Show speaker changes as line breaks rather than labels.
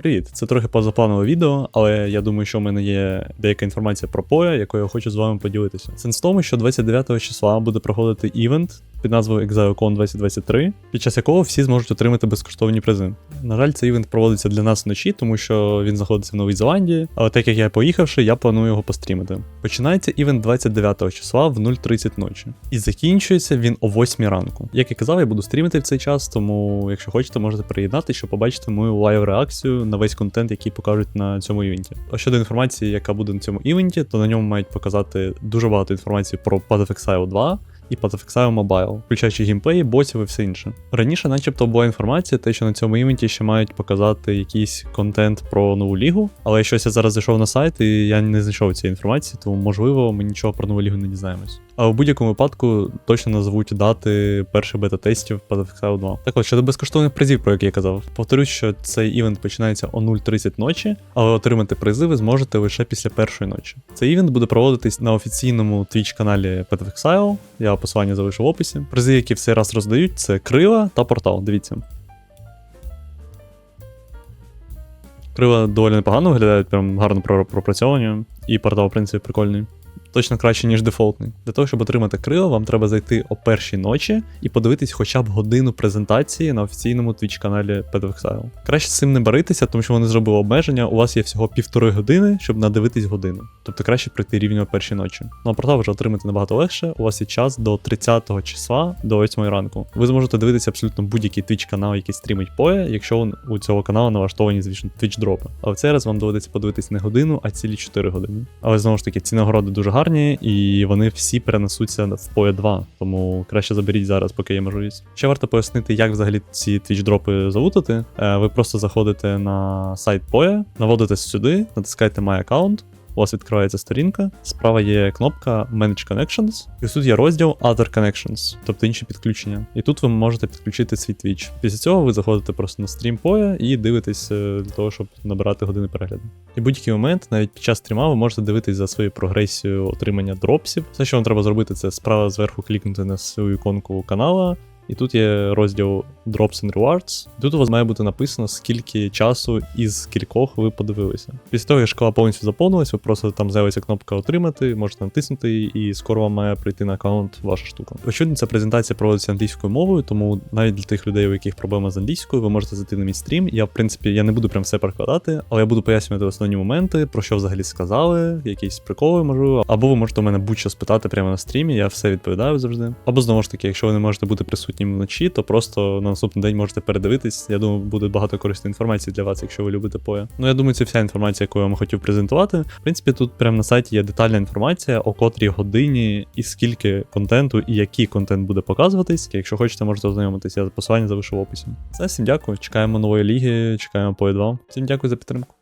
Привіт, це трохи позапланове відео, але я думаю, що в мене є деяка інформація про поя, якою я хочу з вами поділитися. Сенс в тому, що 29 числа буде проходити івент під назвою ExileCon 2023, під час якого всі зможуть отримати безкоштовні призи. На жаль, цей івент проводиться для нас вночі, тому що він знаходиться в Новій Зеландії, але так як я поїхавши, я планую його пострімити. Починається івент 29 числа в 0.30 ночі. І закінчується він о 8 ранку. Як я казав, я буду стрімити в цей час, тому якщо хочете, можете приєднати, щоб побачити мою лайв-реакцію на весь контент, який покажуть на цьому івенті. А щодо інформації, яка буде на цьому івенті, то на ньому мають показати дуже багато інформації про Path of Exile 2 і позафіксаю мобайл, включаючи геймплей, ботів і все інше. Раніше, начебто, була інформація, те, що на цьому івенті ще мають показати якийсь контент про нову лігу, але щось я зараз зайшов на сайт і я не знайшов цієї інформації, тому можливо ми нічого про нову лігу не дізнаємось. А в будь-якому випадку точно назвуть дати перших бета-тестів of 2. Так от, щодо безкоштовних призів, про які я казав, повторюсь, що цей івент починається о 0.30 ночі, але отримати призи ви зможете лише після першої ночі. Цей івент буде проводитись на офіційному Twitch каналі Exile, я посилання залишу в описі. Призи, які в цей раз роздають, це крила та портал. Дивіться. Крила доволі непогано виглядають, прям гарно пропрацьовані, і портал, в принципі, прикольний. Точно краще, ніж дефолтний. Для того, щоб отримати крила, вам треба зайти о першій ночі і подивитись хоча б годину презентації на офіційному Twitch каналі Pet. Краще з цим не баритися, тому що вони зробили обмеження. У вас є всього півтори години, щоб надивитись годину. Тобто краще пройти рівень о першій ночі. Ну а портал вже отримати набагато легше. У вас є час до 30-го числа до 8 ранку. Ви зможете дивитися абсолютно будь-який Twitch канал, який стрімить поя, якщо у цього каналу налаштовані, звісно, Twitch дропи. Але в цей раз вам доведеться подивитись не годину, а цілі 4 години. Але знову ж таки, ці нагороди дуже гарні, і вони всі перенесуться в поя 2, тому краще заберіть зараз, поки є можливість. Ще варто пояснити, як взагалі ці твіч-дропи залутати. Е, Ви просто заходите на сайт поя, наводитесь сюди, натискаєте My Account. У вас відкривається сторінка, справа є кнопка Manage Connections, і тут є розділ Other Connections, тобто інші підключення. І тут ви можете підключити свій Twitch. Після цього ви заходите просто на стрім поя і дивитесь е, для того, щоб набирати години перегляду. І будь-який момент, навіть під час стріма, ви можете дивитись за своєю прогресією отримання дропсів. Все, що вам треба зробити, це справа зверху клікнути на свою іконку канала. І тут є розділ Drops and Rewards. Тут у вас має бути написано, скільки часу із кількох ви подивилися. Після того, як шкала повністю заповнилась, ви просто там з'явиться кнопка Отримати, можете натиснути і скоро вам має прийти на аккаунт ваша штука. Очевидно, ця презентація проводиться англійською мовою, тому навіть для тих людей, у яких проблема з англійською, ви можете зайти на мій стрім. Я, в принципі, я не буду прям все перекладати, але я буду пояснювати основні моменти, про що взагалі сказали, якісь приколи, можливо. Або ви можете у мене будь-що спитати прямо на стрімі, я все відповідаю завжди. Або знову ж таки, якщо ви не можете бути присутнім вночі, то просто на наступний день можете передивитись. Я думаю, буде багато корисної інформації для вас, якщо ви любите поя. Ну я думаю, це вся інформація, яку я вам хотів презентувати. В принципі, тут прямо на сайті є детальна інформація, о котрій годині і скільки контенту і який контент буде показуватись. Якщо хочете, можете ознайомитися. Я посилання залишу в описі. Все, всім дякую. Чекаємо нової ліги, чекаємо поя 2. Всім дякую за підтримку.